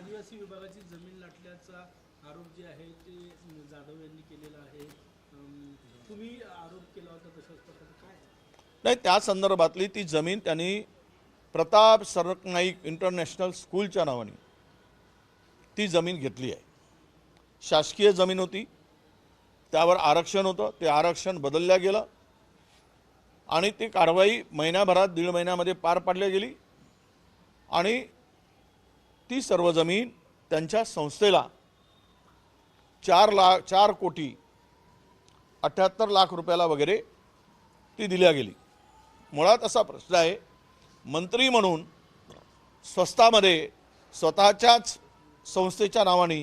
आदिवासी विभागाची जमीन लाटल्याचा आरोप जे आहे ते जाधव यांनी केलेला आहे. तुम्ही आरोप केला होता तशाच प्रकारे काय? नाही त्या संदर्भातली ती जमीन त्यांनी प्रताप सरनाईक इंटरनॅशनल स्कूलच्या नावाने ती जमीन घेतली आहे. शासकीय जमीन होती. त्यावर आरक्षण होतं. ते आरक्षण बदलल्या गेलं आणि ती कारवाई महिन्याभरात दीड महिन्यामध्ये पार पाडली गेली. आणि ती सर्व जमीन त्यांच्या संस्थेला चार लाख चार कोटी अठ्ठ्याहत्तर लाख रुपयाला वगैरे ती दिल्या गेली. मुळात असा प्रश्न आहे मंत्री म्हणून स्वस्तामध्ये स्वतःच्याच संस्थेच्या नावाने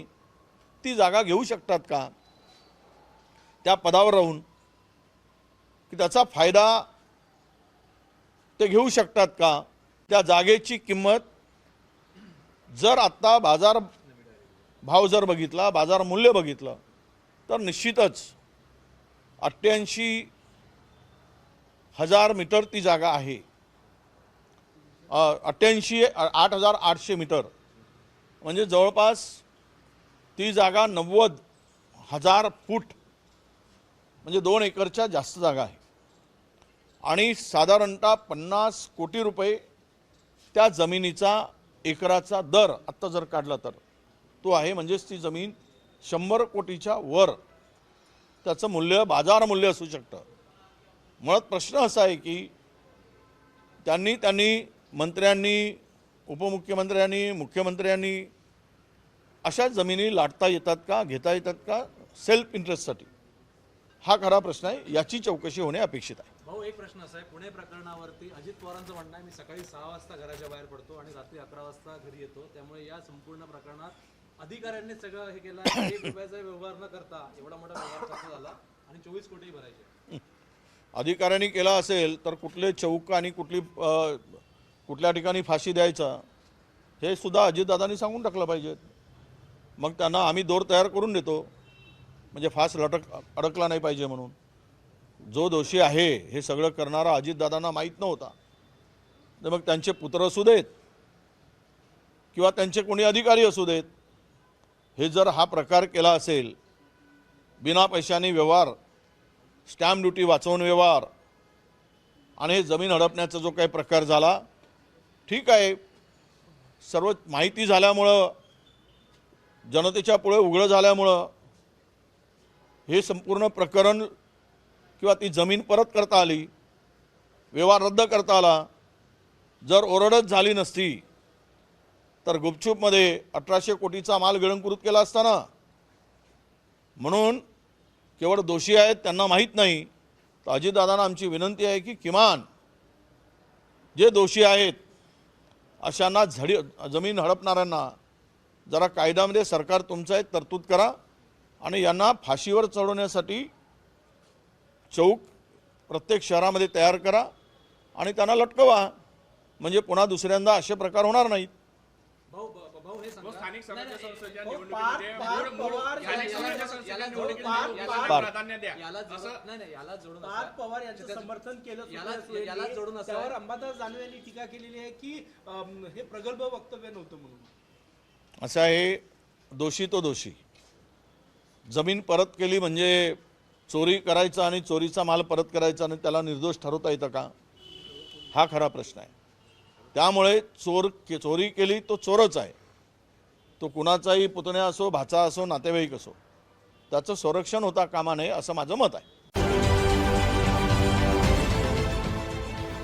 ती जागा घेऊ शकतात का? त्या पदावर राहून की त्याचा फायदा ते घेऊ शकतात का? त्या जागेची किंमत जर आत्ता बाजार भाव जर बघितला बाजार मूल्य बघितलं तर निश्चितच अठ्ठ्याऐंशी हजार मीटर ती जागा आहे. अठ्ठ्याऐंशी आठ हजार आठशे मीटर. म्हणजे जवळपास ती जागा नव्वद हजार फूट म्हणजे दोन एकरच्या जास्त जागा आहे. आणि साधारणतः पन्नास कोटी रुपये त्या जमिनीचा एकराचा दर आत्ता जर काढला तर. तो आहे म्हणजेच ती जमीन शंभर कोटीच्या वर. त्याचं मूल्य बाजार मूल्य असू शकतं. मुळात प्रश्न असा आहे की त्यांनी त्यांनी मंत्र्यांनी उपमुख्यमंत्र्यांनी मुख्यमंत्र्यांनी अशा जमिनी लाटता येतात का घेता येतात का सेल्फ इंटरेस्टसाठी हा खरा प्रश्न आहे. याची चौकशी होणे अपेक्षित आहे. भाऊ एक प्रश्न असा आहे. पुणे प्रकरणावरती अजित पवारांचं म्हणणं आहे मी सकाळी सहा वाजता घराच्या बाहेर पडतो आणि रात्री अकरा वाजता घरी येतो. त्यामुळे या संपूर्ण प्रकरणात अधिकाऱ्यांनी सगळं हे केलं एक रुपयाचा व्यवहार न करता एवढा मोठा व्यवहार कसा झाला आणि चोवीस कोटी भरायचे? अधिकाऱ्यांनी केला असेल तर कुठले चौक आणि कुठली कुठल्या ठिकाणी फाशी द्यायचा हे सुद्धा अजितदादांनी सांगून टाकलं पाहिजे. मग त्यांना आम्ही दोर तयार करून देतो. म्हणजे फास लटक अडकला नाही पाहिजे म्हणून. जो दोषी आहे हे सगळं करणारा अजितदादांना माहीत नव्हता. तर मग त्यांचे पुत्र असू देत किंवा त्यांचे कोणी अधिकारी असू देत हे जर हा प्रकार केला असेल बिना पैशाने व्यवहार स्टॅम्प ड्युटी वाचवून व्यवहार आणि हे जमीन हडपण्याचा जो काही प्रकार झाला ठीक आहे सर्व माहिती झाल्यामुळं जनतेच्या पुढे उघडं झाल्यामुळं हे संपूर्ण प्रकरण किंवा ती जमीन परत करता आली व्यवहार रद्द करता आला जर ओरडच झाली नसती तर गुपचूपमध्ये अठराशे कोटीचा माल गिळंकृत केला असताना. म्हणून केवळ दोषी आहेत त्यांना माहीत नाही. तर अजितदादांना आमची विनंती आहे की किमान जे दोषी आहेत अशांना झडी जमीन हडपणाऱ्यांना जरा कायद्यामध्ये सरकार तुमचं एक तरतूद करा आणि यांना फाशीवर चढवण्यासाठी चौक प्रत्येक शहरामध्ये तयार करा आणि त्यांना लटकवा. म्हणजे पुन्हा दुसऱ्यांदा असे प्रकार होणार नाहीत. हे हो, टीका केलेली आहे की हे प्रगल्भ वक्तव्य नव्हतं म्हणून. असं आहे दोषी तो दोषी. जमीन परत केली म्हणजे चोरी करायचा आणि चोरीचा माल परत करायचा आणि त्याला निर्दोष ठरवता येतं का? हा खरा प्रश्न आहे. त्यामुळे चोर के चोरी केली तो चोरच आहे. तो कुणाचाही पुतण्या असो भाचा असो नातेवाईक असो त्याचं संरक्षण होता कामा नये असं माझं मत आहे.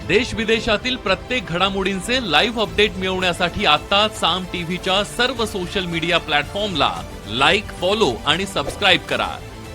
देश विदेशातील प्रत्येक घडामोडींचे लाईव्ह अपडेट मिळवण्यासाठी आता साम टीव्हीच्या सर्व सोशल मीडिया प्लॅटफॉर्मला लाईक फॉलो आणि सबस्क्राईब करा.